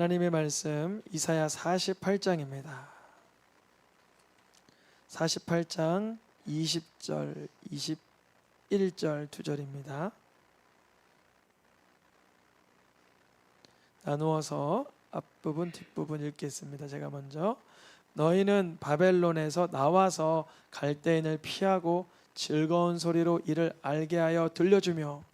하나님의 말씀 이사야 48장입니다. 48장 20절, 21절 두 절입니다. 나누어서 앞부분 뒷부분 읽겠습니다. 제가 먼저 너희는 바벨론에서 나와서 갈대인을 피하고 즐거운 소리로 이를 알게 하여 들려주며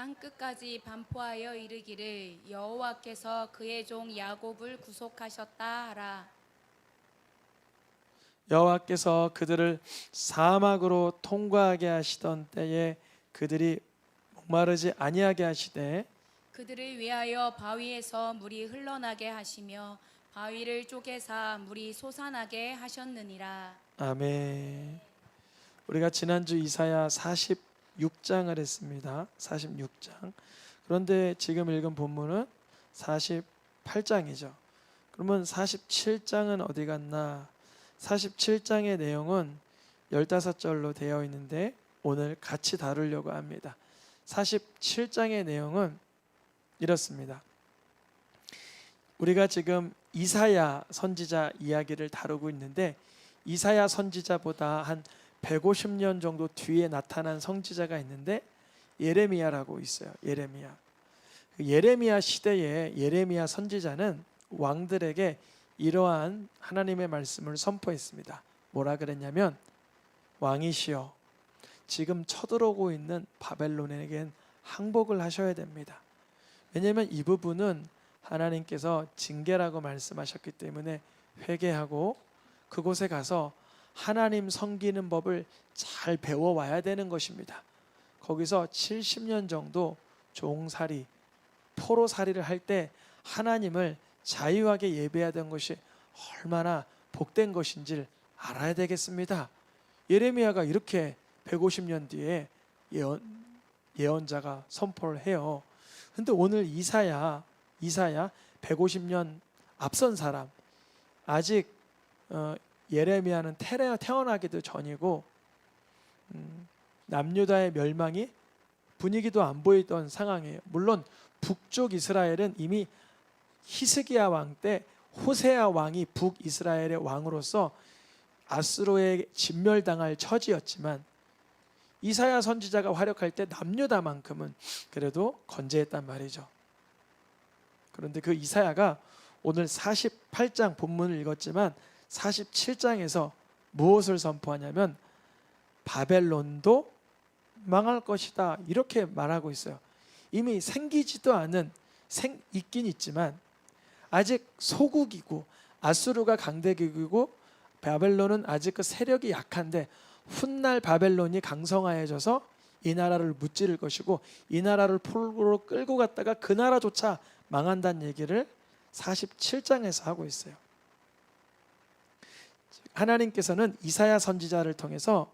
땅 끝까지 반포하여 이르기를 여호와께서 그의 종 야곱을 구속하셨다 하라. 여호와께서 그들을 사막으로 통과하게 하시던 때에 그들이 목마르지 아니하게 하시되 그들을 위하여 바위에서 물이 흘러나게 하시며 바위를 쪼개사 물이 솟아나게 하셨느니라. 아멘. 우리가 지난주 이사야 46장을 했습니다. 46장. 그런데 지금 읽은 본문은 48장이죠. 그러면 47장은 어디 갔나? 47장의 내용은 15절로 되어 있는데 오늘 같이 다루려고 합니다. 47장의 내용은 이렇습니다. 우리가 지금 이사야 선지자 이야기를 다루고 있는데 이사야 선지자보다 한 150년 정도 뒤에 나타난 선지자가 있는데 예레미야라고 있어요. 예레미야. 그 예레미야 시대에 예레미야 선지자는 왕들에게 이러한 하나님의 말씀을 선포했습니다. 뭐라 그랬냐면 왕이시여 지금 쳐들어오고 있는 바벨론에겐 항복을 하셔야 됩니다. 왜냐하면 이 부분은 하나님께서 징계라고 말씀하셨기 때문에 회개하고 그곳에 가서 하나님 섬기는 법을 잘 배워와야 되는 것입니다. 거기서 70년 정도 종살이, 포로살이를 할 때 하나님을 자유하게 예배하던 것이 얼마나 복된 것인지를 알아야 되겠습니다. 예레미야가 이렇게 150년 뒤에 예언, 예언자가 선포를 해요. 근데 오늘 이사야 이사야 150년 앞선 사람 아직 어, 예레미야는 테레 태어나기도 전이고 음, 남유다의 멸망이 분위기도 안 보이던 상황이에요. 물론 북쪽 이스라엘은 이미 히스기야 왕 때 호세아 왕이 북 이스라엘의 왕으로서 아스로에 진멸당할 처지였지만 이사야 선지자가 활약할 때 남유다만큼은 그래도 건재했단 말이죠. 그런데 그 이사야가 오늘 48장 본문을 읽었지만 47장에서 무엇을 선포하냐면 바벨론도 망할 것이다 이렇게 말하고 있어요. 이미 생기지도 않은 생 있긴 있지만 아직 소국이고 아수르가 강대국이고 바벨론은 아직 그 세력이 약한데 훗날 바벨론이 강성하여져서 이 나라를 무찌를 것이고 이 나라를 포로로 끌고 갔다가 그 나라조차 망한다는 얘기를 47장에서 하고 있어요. 하나님께서는 이사야 선지자를 통해서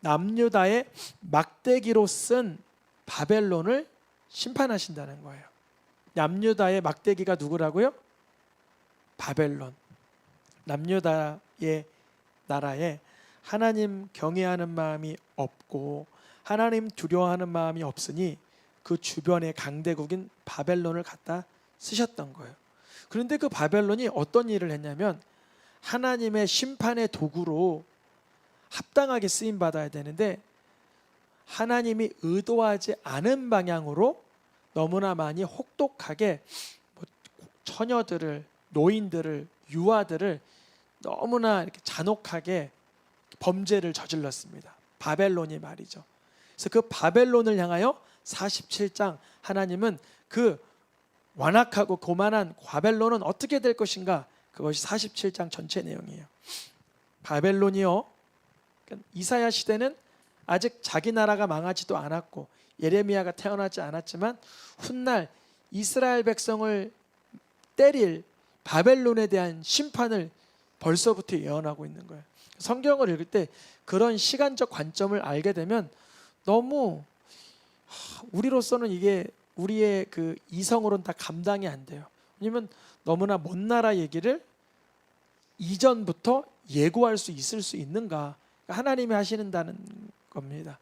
남유다의 막대기로 쓴 바벨론을 심판하신다는 거예요. 남유다의 막대기가 누구라고요? 바벨론. 남유다의 나라에 하나님 경외하는 마음이 없고 하나님 두려워하는 마음이 없으니 그 주변의 강대국인 바벨론을 갖다 쓰셨던 거예요. 그런데 그 바벨론이 어떤 일을 했냐면 하나님의 심판의 도구로 합당하게 쓰임 받아야 되는데 하나님이 의도하지 않은 방향으로 너무나 많이 혹독하게 뭐 처녀들을 노인들을 유아들을 너무나 이렇게 잔혹하게 범죄를 저질렀습니다. 바벨론이 말이죠. 그래서 그 바벨론을 향하여 47장 하나님은 그 완악하고 고만한 바벨론은 어떻게 될 것인가? 그것이 47장 전체 내용이에요. 바벨론이요. 그러니까 이사야 시대는 아직 자기 나라가 망하지도 않았고 예레미야가 태어나지 않았지만 훗날 이스라엘 백성을 때릴 바벨론에 대한 심판을 벌써부터 예언하고 있는 거예요. 성경을 읽을 때 그런 시간적 관점을 알게 되면 너무 우리로서는 이게 우리의 그 이성으로는 다 감당이 안 돼요. 왜냐면 너무나 먼 나라 얘기를 이전부터 예고할 수 있을 수 있는가? 하나님이 하시는다는 겁니다.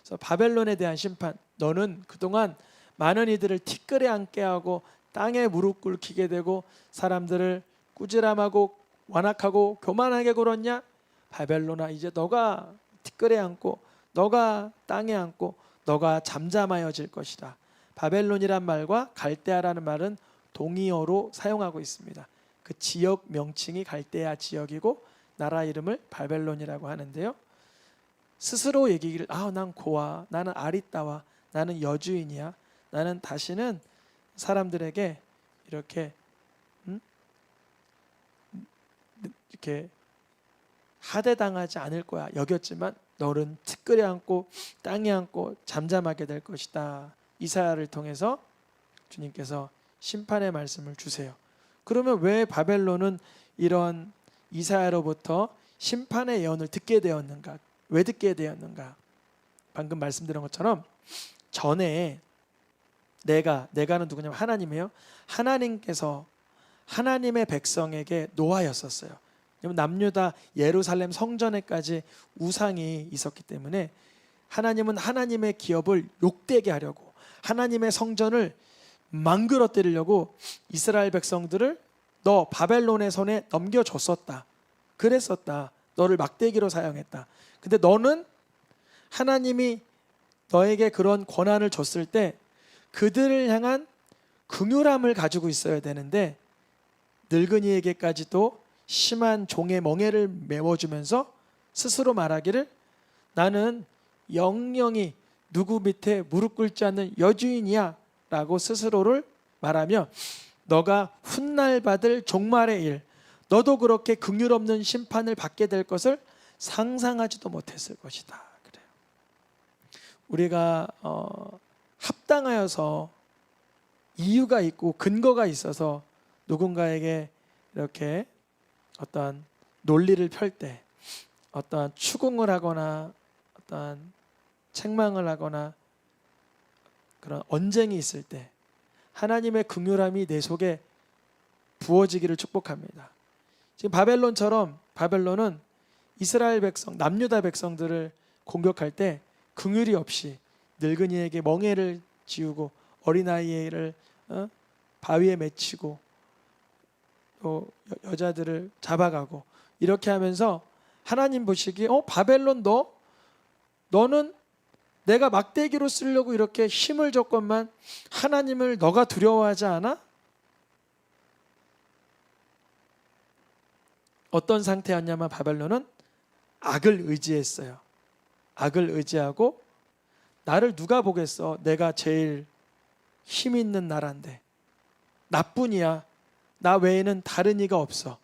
그래서 바벨론에 대한 심판, 너는 그동안 많은 이들을 티끌에 앉게 하고 땅에 무릎 꿇히게 되고 사람들을 꾸지람하고 완악하고 교만하게 굴었냐? 바벨로나 이제 너가 티끌에 앉고 너가 땅에 앉고 너가 잠잠하여질 것이다. 바벨론이란 말과 갈대아라는 말은 동의어로 사용하고 있습니다. 그 지역 명칭이 갈대아 지역이고 나라 이름을 바벨론이라고 하는데요. 스스로 얘기를 아, 난 고아, 나는 아리따와, 나는 여주인이야. 나는 다시는 사람들에게 이렇게 음? 이렇게 하대당하지 않을 거야 여겼지만 너는 티끌에 앉고 땅에 앉고 잠잠하게 될 것이다. 이사야를 통해서 주님께서 심판의 말씀을 주세요. 그러면 왜 바벨론은 이런 이사야로부터 심판의 예언을 듣게 되었는가? 왜 듣게 되었는가? 방금 말씀드린 것처럼 전에 내가 내가는 누구냐면 하나님이에요. 하나님께서 하나님의 백성에게 노하였었어요. 남유다 예루살렘 성전에까지 우상이 있었기 때문에 하나님은 하나님의 기업을 욕되게 하려고 하나님의 성전을 망그러뜨리려고 이스라엘 백성들을 너 바벨론의 손에 넘겨줬었다. 그랬었다. 너를 막대기로 사용했다. 근데 너는 하나님이 너에게 그런 권한을 줬을 때 그들을 향한 긍휼함을 가지고 있어야 되는데 늙은이에게까지도 심한 종의 멍에를 메워주면서 스스로 말하기를 나는 영영이 누구 밑에 무릎 꿇지 않는 여주인이야 라고 스스로를 말하며 너가 훗날 받을 종말의 일 너도 그렇게 긍휼 없는 심판을 받게 될 것을 상상하지도 못했을 것이다 그래요. 우리가 어, 합당하여서 이유가 있고 근거가 있어서 누군가에게 이렇게 어떠한 논리를 펼 때 어떠한 추궁을 하거나 어떠한 책망을 하거나 그런 언쟁이 있을 때 하나님의 긍휼함이 내 속에 부어지기를 축복합니다. 지금 바벨론처럼 바벨론은 이스라엘 백성, 남유다 백성들을 공격할 때 긍휼이 없이 늙은이에게 멍에를 지우고 어린아이를 어? 바위에 맺히고 또 여- 여자들을 잡아가고 이렇게 하면서 하나님 보시기에 어 바벨론 너 너는 내가 막대기로 쓰려고 이렇게 힘을 줬건만 하나님을 너가 두려워하지 않아? 어떤 상태였냐면 바벨론은 악을 의지했어요. 악을 의지하고 나를 누가 보겠어? 내가 제일 힘 있는 나라인데 나뿐이야. 나 외에는 다른 이가 없어.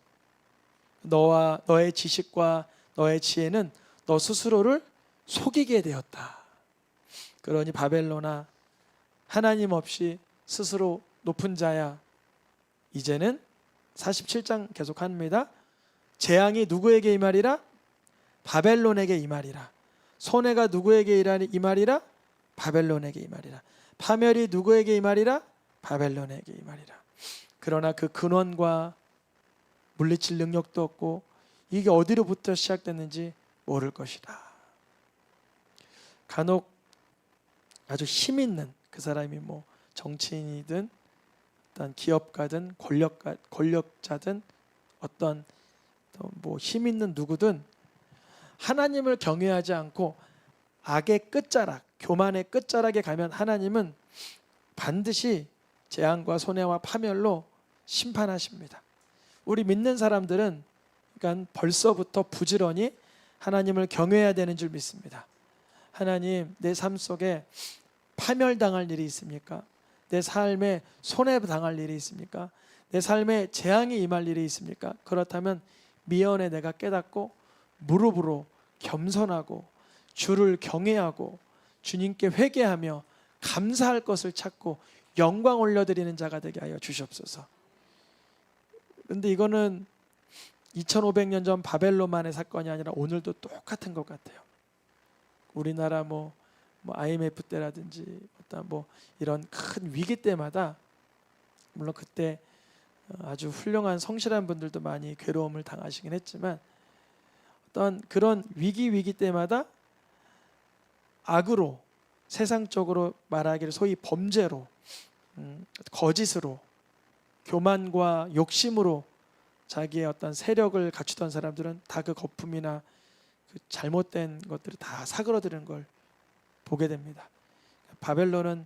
너와 너의 지식과 너의 지혜는 너 스스로를 속이게 되었다. 그러니 바벨로나 하나님 없이 스스로 높은 자야. 이제는 47장 계속합니다. 재앙이 누구에게 임하리라? 바벨론에게 임하리라. 손해가 누구에게 일하니 임하리라? 바벨론에게 임하리라. 파멸이 누구에게 임하리라? 바벨론에게 임하리라. 그러나 그 근원과 물리칠 능력도 없고 이게 어디로부터 시작됐는지 모를 것이다. 간혹 아주 힘 있는 그 사람이 뭐 정치인이든 어떤 기업가든 권력가 권력자든 어떤 뭐힘 있는 누구든 하나님을 경외하지 않고 악의 끝자락, 교만의 끝자락에 가면 하나님은 반드시 재앙과 손해와 파멸로 심판하십니다. 우리 믿는 사람들은 그러니까 벌써부터 부지런히 하나님을 경외해야 되는 줄 믿습니다. 하나님, 내 삶 속에 파멸당할 일이 있습니까? 내 삶에 손해 당할 일이 있습니까? 내 삶에 재앙이 임할 일이 있습니까? 그렇다면 미연에 내가 깨닫고 무릎으로 겸손하고 주를 경외하고 주님께 회개하며 감사할 것을 찾고 영광 올려드리는 자가 되게 하여 주시옵소서. 그런데 이거는 2500년 전 바벨론만의 사건이 아니라 오늘도 똑같은 것 같아요. 우리나라 뭐, 뭐 IMF 때라든지 어떤 뭐 이런 큰 위기 때마다 물론 그때 어, 아주 훌륭한 성실한 분들도 많이 괴로움을 당하시긴 했지만 어떤 그런 위기 위기 때마다 악으로 세상적으로 말하기를 소위 범죄로 음, 거짓으로 교만과 욕심으로 자기의 어떤 세력을 갖추던 사람들은 다 그 거품이나 그 잘못된 것들을 다 사그러드는 걸 보게 됩니다. 바벨론은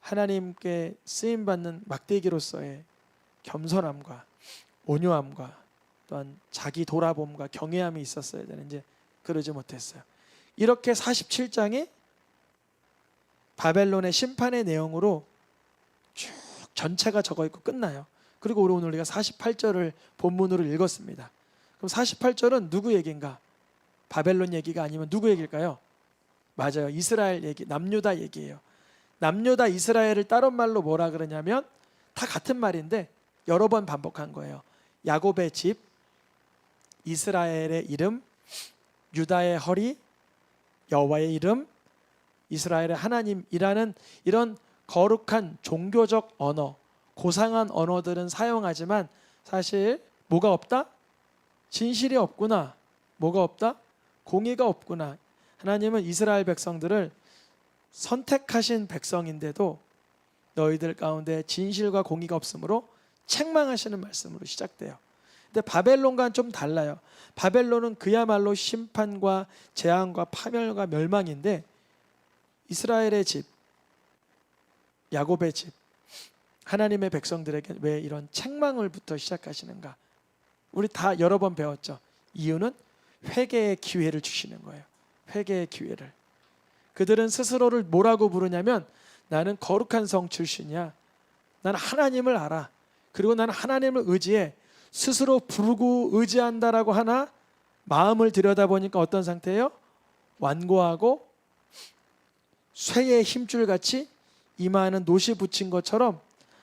하나님께 쓰임 받는 막대기로서의 겸손함과 온유함과 또한 자기 돌아봄과 경외함이 있었어야 되는지 그러지 못했어요. 이렇게 47장에 바벨론의 심판의 내용으로 쭉 전체가 적어 있고 끝나요. 그리고 오늘 우리가 48절을 본문으로 읽었습니다. 그럼 48절은 누구 얘기인가? 바벨론 얘기가 아니면 누구 얘기일까요? 맞아요. 이스라엘 얘기, 남유다 얘기예요. 남유다 이스라엘을 다른 말로 뭐라 그러냐면 다 같은 말인데 여러 번 반복한 거예요. 야곱의 집, 이스라엘의 이름, 유다의 허리, 여호와의 이름, 이스라엘의 하나님이라는 이런 거룩한 종교적 언어, 고상한 언어들은 사용하지만 사실 뭐가 없다? 진실이 없구나. 뭐가 없다? 공의가 없구나. 하나님은 이스라엘 백성들을 선택하신 백성인데도 너희들 가운데 진실과 공의가 없으므로 책망하시는 말씀으로 시작돼요. 근데 바벨론과는 좀 달라요. 바벨론은 그야말로 심판과 재앙과 파멸과 멸망인데 이스라엘의 집, 야곱의 집, 하나님의 백성들에게 왜 이런 책망을부터 시작하시는가? 우리 다 여러 번 배웠죠. 이유는 회개의 기회를 주시는 거예요. 회개의 기회를. 그들은 스스로를 뭐라고 부르냐면 나는 거룩한 성 출신이야. 나는 하나님을 알아. 그리고 나는 하나님을 의지해. 스스로 부르고 의지한다라고 하나 마음을 들여다보니까 어떤 상태예요? 완고하고 쇠의 힘줄 같이 이마에는 노시 붙인 것처럼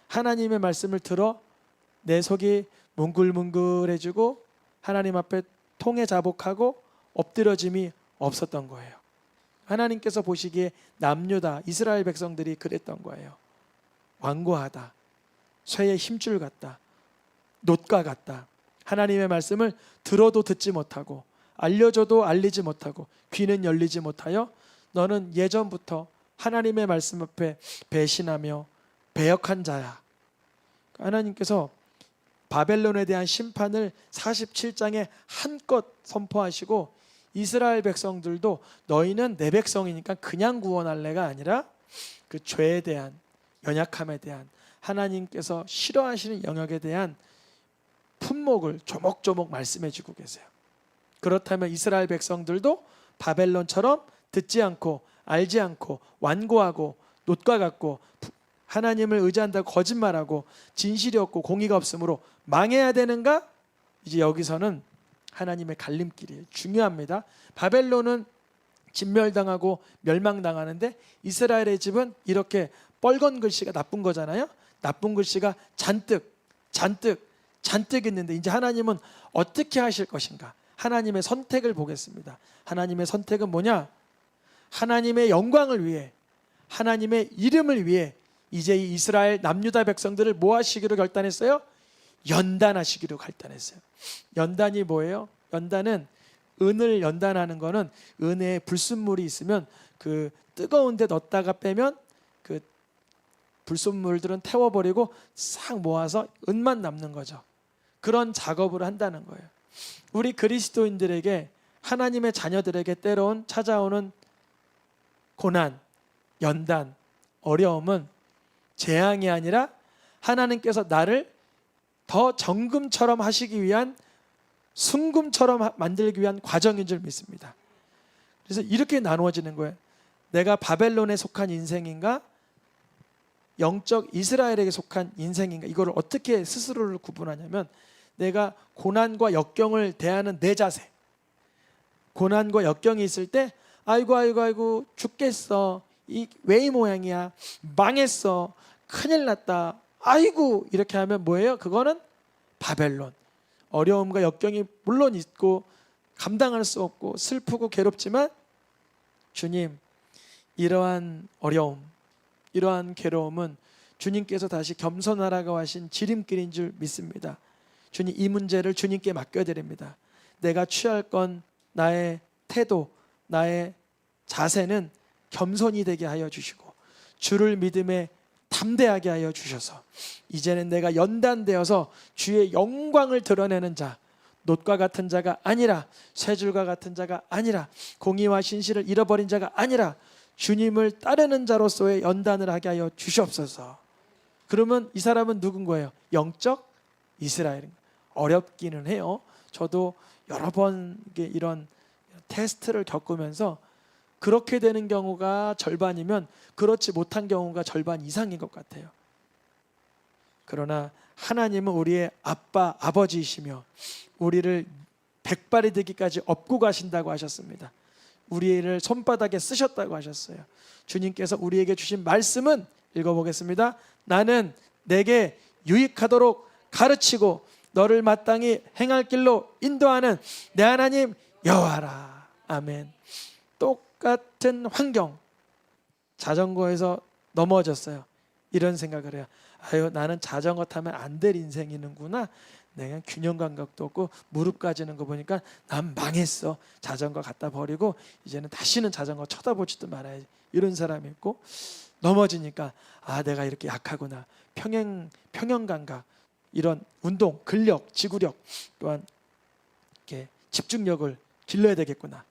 하나님의 말씀을 들어 내 속이 뭉글뭉글해지고 하나님 앞에 통해 자복하고 엎드려짐이 없었던 거예요. 하나님께서 보시기에 남유다 이스라엘 백성들이 그랬던 거예요. 완고하다. 쇠의 힘줄 같다. 놋과 같다. 하나님의 말씀을 들어도 듣지 못하고 알려줘도 알리지 못하고 귀는 열리지 못하여 너는 예전부터 하나님의 말씀 앞에 배신하며 배역한 자야. 하나님께서 바벨론에 대한 심판을 47장에 한껏 선포하시고 이스라엘 백성들도 너희는 내 백성이니까 그냥 구원할래가 아니라 그 죄에 대한 연약함에 대한 하나님께서 싫어하시는 영역에 대한 품목을 조목조목 말씀해 주고 계세요. 그렇다면 이스라엘 백성들도 바벨론처럼 듣지 않고 알지 않고 완고하고 놋과 같고 하나님을 의지한다고 거짓말하고 진실이 없고 공의가 없으므로 망해야 되는가? 이제 여기서는 하나님의 갈림길이에요. 중요합니다. 바벨론은 진멸당하고 멸망당하는데 이스라엘의 집은 이렇게 뻘건 글씨가 나쁜 거잖아요. 나쁜 글씨가 잔뜩 잔뜩 잔뜩 있는데 이제 하나님은 어떻게 하실 것인가? 하나님의 선택을 보겠습니다. 하나님의 선택은 뭐냐? 하나님의 영광을 위해 하나님의 이름을 위해 이제 이 이스라엘 남유다 백성들을 뭐 하시기로 결단했어요? 연단하시기로 결단했어요. 연단이 뭐예요? 연단은 은을 연단하는 거는 은에 불순물이 있으면 그 뜨거운 데 넣었다가 빼면 그 불순물들은 태워버리고 싹 모아서 은만 남는 거죠. 그런 작업을 한다는 거예요. 우리 그리스도인들에게 하나님의 자녀들에게 때로운 찾아오는 고난, 연단, 어려움은 재앙이 아니라 하나님께서 나를 더 정금처럼 하시기 위한 순금처럼 만들기 위한 과정인 줄 믿습니다. 그래서 이렇게 나누어지는 거예요. 내가 바벨론에 속한 인생인가? 영적 이스라엘에게 속한 인생인가? 이거를 어떻게 스스로를 구분하냐면 내가 고난과 역경을 대하는 내 자세. 고난과 역경이 있을 때 아이고 아이고 아이고 죽겠어. 이 왜 이 모양이야? 망했어. 큰일 났다. 아이고 이렇게 하면 뭐예요? 그거는 바벨론. 어려움과 역경이 물론 있고 감당할 수 없고 슬프고 괴롭지만 주님 이러한 어려움, 이러한 괴로움은 주님께서 다시 겸손하라고 하신 지름길인 줄 믿습니다. 주님 이 문제를 주님께 맡겨드립니다. 내가 취할 건 나의 태도, 나의 자세는 겸손이 되게 하여 주시고 주를 믿음에 담대하게 하여 주셔서 이제는 내가 연단되어서 주의 영광을 드러내는 자 놋과 같은 자가 아니라 쇠줄과 같은 자가 아니라 공의와 신실을 잃어버린 자가 아니라 주님을 따르는 자로서의 연단을 하게 하여 주시옵소서. 그러면 이 사람은 누군 거예요? 영적 이스라엘. 어렵기는 해요. 저도 여러 번 이런 테스트를 겪으면서 그렇게 되는 경우가 절반이면 그렇지 못한 경우가 절반 이상인 것 같아요. 그러나 하나님은 우리의 아빠, 아버지이시며 우리를 백발이 되기까지 업고 가신다고 하셨습니다. 우리를 손바닥에 쓰셨다고 하셨어요. 주님께서 우리에게 주신 말씀은 읽어보겠습니다. 나는 내게 유익하도록 가르치고 너를 마땅히 행할 길로 인도하는 내 하나님 여호와라. 아멘. 똑 같은 환경 자전거에서 넘어졌어요. 이런 생각을 해요. 아유 나는 자전거 타면 안 될 인생이는구나. 내가 균형 감각도 없고 무릎 까지는 거 보니까 난 망했어. 자전거 갖다 버리고 이제는 다시는 자전거 쳐다보지도 말아야지. 이런 사람이 있고 넘어지니까 아 내가 이렇게 약하구나. 평행 평형 감각 이런 운동, 근력, 지구력 또한 이렇게 집중력을 길러야 되겠구나.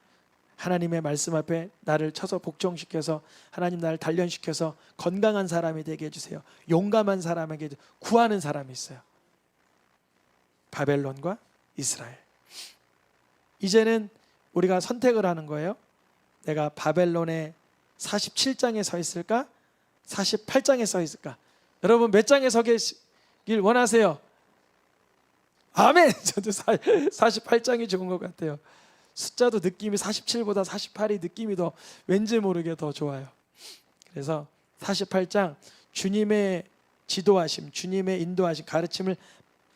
하나님의 말씀 앞에 나를 쳐서 복종시켜서 하나님 나를 단련시켜서 건강한 사람이 되게 해주세요. 용감한 사람에게 구하는 사람이 있어요. 바벨론과 이스라엘. 이제는 우리가 선택을 하는 거예요. 내가 바벨론의 47장에 서 있을까? 48장에 서 있을까? 여러분 몇 장에 서 계시길 원하세요? 아멘. 저도 48장이 좋은 것 같아요. 숫자도 느낌이 47보다 48이 느낌이 더 왠지 모르게 더 좋아요. 그래서 48장 주님의 지도하심, 주님의 인도하심, 가르침을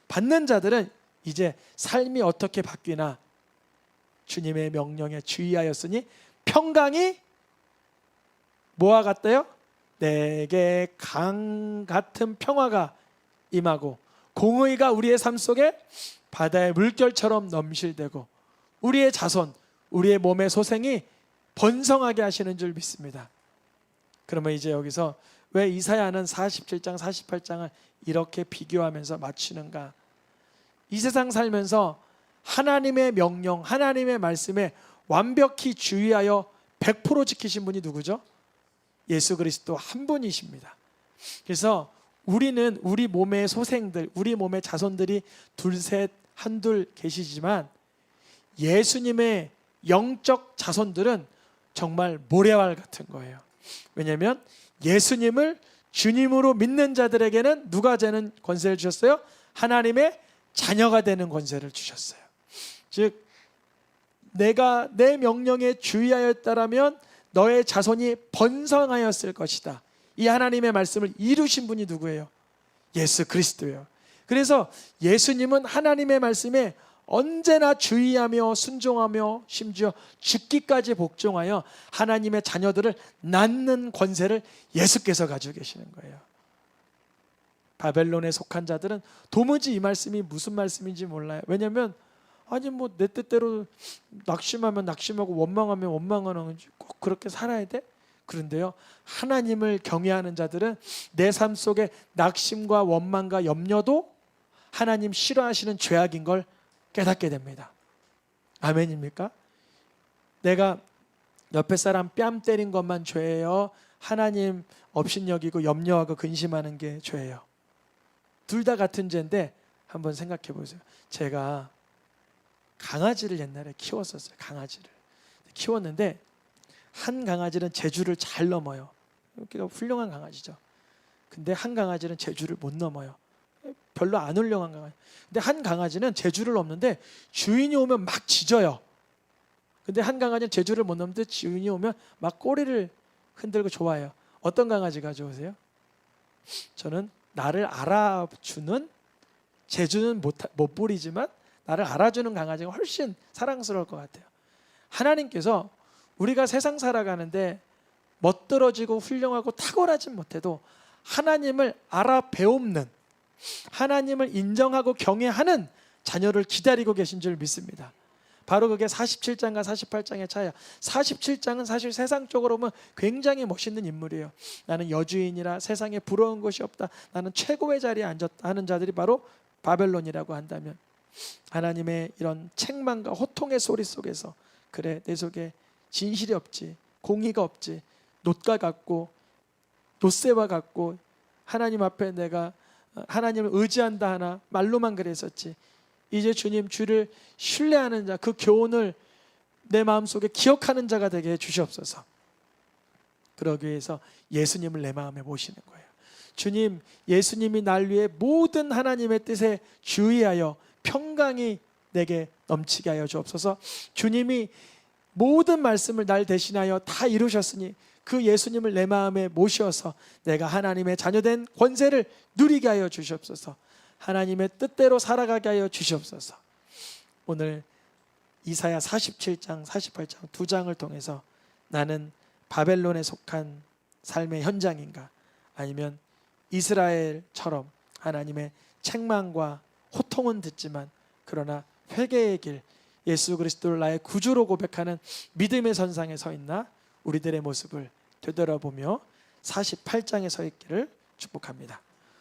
받는 자들은 이제 삶이 어떻게 바뀌나 주님의 명령에 주의하였으니 평강이 뭐와 같대요? 내게 강 같은 평화가 임하고 공의가 우리의 삶 속에 바다의 물결처럼 넘실대고 우리의 자손, 우리의 몸의 소생이 번성하게 하시는 줄 믿습니다. 그러면 이제 여기서 왜 이사야는 47장, 48장을 이렇게 비교하면서 맞추는가? 이 세상 살면서 하나님의 명령, 하나님의 말씀에 완벽히 주의하여 100% 지키신 분이 누구죠? 예수 그리스도 한 분이십니다. 그래서 우리는 우리 몸의 소생들, 우리 몸의 자손들이 둘 셋 한둘 계시지만 예수님의 영적 자손들은 정말 모래알 같은 거예요. 왜냐하면 예수님을 주님으로 믿는 자들에게는 누가 되는 권세를 주셨어요? 하나님의 자녀가 되는 권세를 주셨어요. 즉 내가 내 명령에 주의하였다라면 너의 자손이 번성하였을 것이다. 이 하나님의 말씀을 이루신 분이 누구예요? 예수 그리스도예요. 그래서 예수님은 하나님의 말씀에 언제나 주의하며 순종하며 심지어 죽기까지 복종하여 하나님의 자녀들을 낳는 권세를 예수께서 가지고 계시는 거예요. 바벨론에 속한 자들은 도무지 이 말씀이 무슨 말씀인지 몰라요. 왜냐하면 아니 뭐 내 뜻대로 낙심하면 낙심하고 원망하면 원망하는 꼭 그렇게 살아야 돼? 그런데요 하나님을 경외하는 자들은 내 삶 속에 낙심과 원망과 염려도 하나님 싫어하시는 죄악인 걸 깨닫게 됩니다. 아멘입니까? 내가 옆에 사람 뺨 때린 것만 죄예요. 하나님 업신여기고 염려하고 근심하는 게 죄예요. 둘 다 같은 죄인데 한번 생각해 보세요. 제가 강아지를 옛날에 키웠었어요. 강아지를 키웠는데 한 강아지는 제주를 잘 넘어요. 훌륭한 강아지죠. 근데 한 강아지는 제주를 못 넘어요. 별로 안 훌륭한 강아지. 근데 한 강아지는 제주를 넘는데 주인이 오면 막 짖어요. 근데 한 강아지는 제주를 못 넘는데 주인이 오면 막 꼬리를 흔들고 좋아해요. 어떤 강아지가 좋으세요? 저는 나를 알아주는 제주는 못, 못 부리지만 나를 알아주는 강아지가 훨씬 사랑스러울 것 같아요. 하나님께서 우리가 세상 살아가는데 멋들어지고 훌륭하고 탁월하진 못해도 하나님을 알아 배움는 하나님을 인정하고 경외하는 자녀를 기다리고 계신 줄 믿습니다. 바로 그게 47장과 48장의 차이야. 47장은 사실 세상적으로 보면 굉장히 멋있는 인물이에요. 나는 여주인이라 세상에 부러운 것이 없다. 나는 최고의 자리에 앉았다 하는 자들이 바로 바벨론이라고 한다면 하나님의 이런 책망과 호통의 소리 속에서 그래 내 속에 진실이 없지 공의가 없지 놋과 같고 놋새와 같고 하나님 앞에 내가 어, 하나님을 의지한다 하나 말로만 그랬었지. 이제 주님 주를 신뢰하는 자 그 교훈을 내 마음속에 기억하는 자가 되게 해 주시옵소서. 그러기 위해서 예수님을 내 마음에 모시는 거예요. 주님 예수님이 날 위해 모든 하나님의 뜻에 주의하여 평강이 내게 넘치게 하여 주옵소서. 주님이 모든 말씀을 날 대신하여 다 이루셨으니 그 예수님을 내 마음에 모셔서 내가 하나님의 자녀된 권세를 누리게 하여 주시옵소서. 하나님의 뜻대로 살아가게 하여 주시옵소서. 오늘 이사야 47장, 48장 두 장을 통해서 나는 바벨론에 속한 삶의 현장인가 아니면 이스라엘처럼 하나님의 책망과 호통은 듣지만 그러나 회개의 길 예수 그리스도를 나의 구주로 고백하는 믿음의 선상에 서 있나 우리들의 모습을 되돌아보며 48장에 서 있기를 축복합니다.